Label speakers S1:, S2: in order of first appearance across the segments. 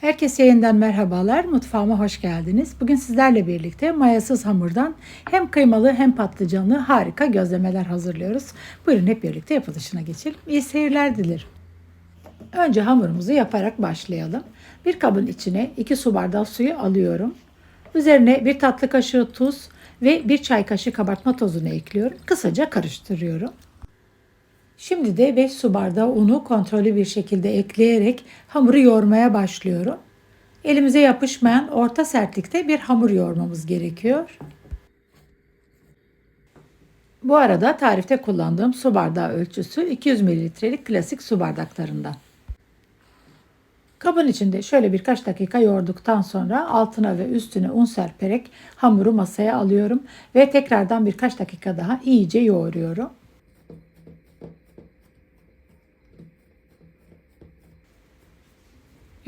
S1: Herkese yeniden merhabalar. Mutfağıma hoş geldiniz. Bugün sizlerle birlikte mayasız hamurdan hem kıymalı hem patlıcanlı harika gözlemeler hazırlıyoruz. Buyurun hep birlikte yapılışına geçelim. İyi seyirler dilerim. Önce hamurumuzu yaparak başlayalım. Bir kabın içine 2 su bardağı suyu alıyorum. Üzerine bir tatlı kaşığı tuz ve bir çay kaşığı kabartma tozunu ekliyorum. Kısaca karıştırıyorum. Şimdi de 5 su bardağı unu kontrollü bir şekilde ekleyerek hamuru yoğurmaya başlıyorum. Elimize yapışmayan orta sertlikte bir hamur yoğurmamız gerekiyor. Bu arada tarifte kullandığım su bardağı ölçüsü 200 mililitrelik klasik su bardaklarından. Kabın içinde şöyle birkaç dakika yoğurduktan sonra altına ve üstüne un serperek hamuru masaya alıyorum ve tekrardan birkaç dakika daha iyice yoğuruyorum.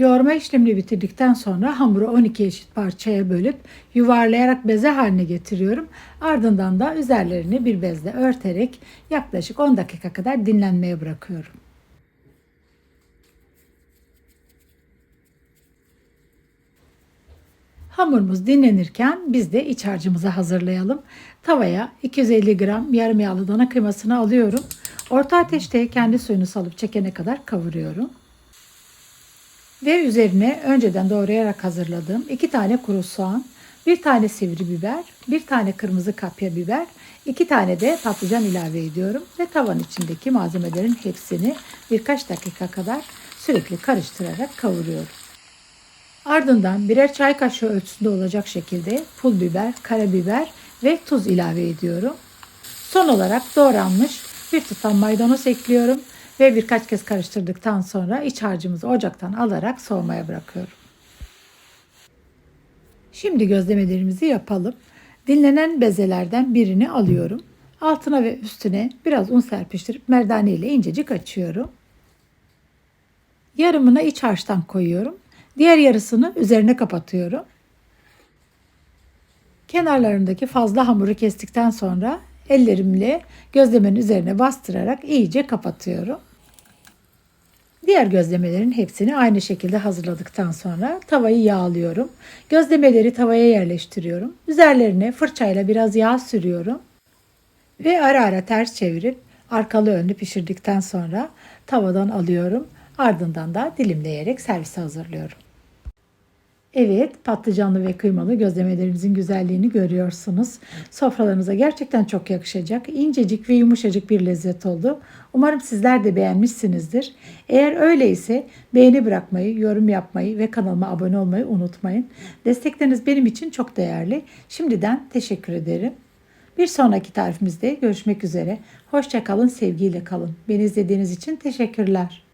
S1: Yoğurma işlemini bitirdikten sonra hamuru 12 eşit parçaya bölüp yuvarlayarak beze haline getiriyorum. Ardından da üzerlerini bir bezle örterek yaklaşık 10 dakika kadar dinlenmeye bırakıyorum. Hamurumuz dinlenirken biz de iç harcımızı hazırlayalım. Tavaya 250 gram yarım yağlı dana kıymasını alıyorum. Orta ateşte kendi suyunu salıp çekene kadar kavuruyorum. Ve üzerine önceden doğrayarak hazırladığım iki tane kuru soğan, bir tane sivri biber, bir tane kırmızı kapya biber, iki tane de patlıcan ilave ediyorum. Ve tavan içindeki malzemelerin hepsini birkaç dakika kadar sürekli karıştırarak kavuruyorum. Ardından birer çay kaşığı ölçüsünde olacak şekilde pul biber, karabiber ve tuz ilave ediyorum. Son olarak doğranmış bir tutam maydanoz ekliyorum ve birkaç kez karıştırdıktan sonra iç harcımızı ocaktan alarak soğumaya bırakıyorum. Şimdi gözlemelerimizi yapalım. Dinlenen bezelerden birini alıyorum. Altına ve üstüne biraz un serpiştirip merdane ile incecik açıyorum. Yarımını iç harçtan koyuyorum. Diğer yarısını üzerine kapatıyorum. Kenarlarındaki fazla hamuru kestikten sonra ellerimle gözlemenin üzerine bastırarak iyice kapatıyorum. Diğer gözlemelerin hepsini aynı şekilde hazırladıktan sonra tavayı yağlıyorum. Gözlemeleri tavaya yerleştiriyorum. Üzerlerine fırçayla biraz yağ sürüyorum. Ve ara ara ters çevirip arkalı önlü pişirdikten sonra tavadan alıyorum. Ardından da dilimleyerek servise hazırlıyorum. Evet, patlıcanlı ve kıymalı gözlemelerimizin güzelliğini görüyorsunuz. Sofralarınıza gerçekten çok yakışacak, incecik ve yumuşacık bir lezzet oldu. Umarım sizler de beğenmişsinizdir. Eğer öyleyse beğeni bırakmayı, yorum yapmayı ve kanalıma abone olmayı unutmayın. Destekleriniz benim için çok değerli. Şimdiden teşekkür ederim. Bir sonraki tarifimizde görüşmek üzere. Hoşçakalın, sevgiyle kalın. Beni izlediğiniz için teşekkürler.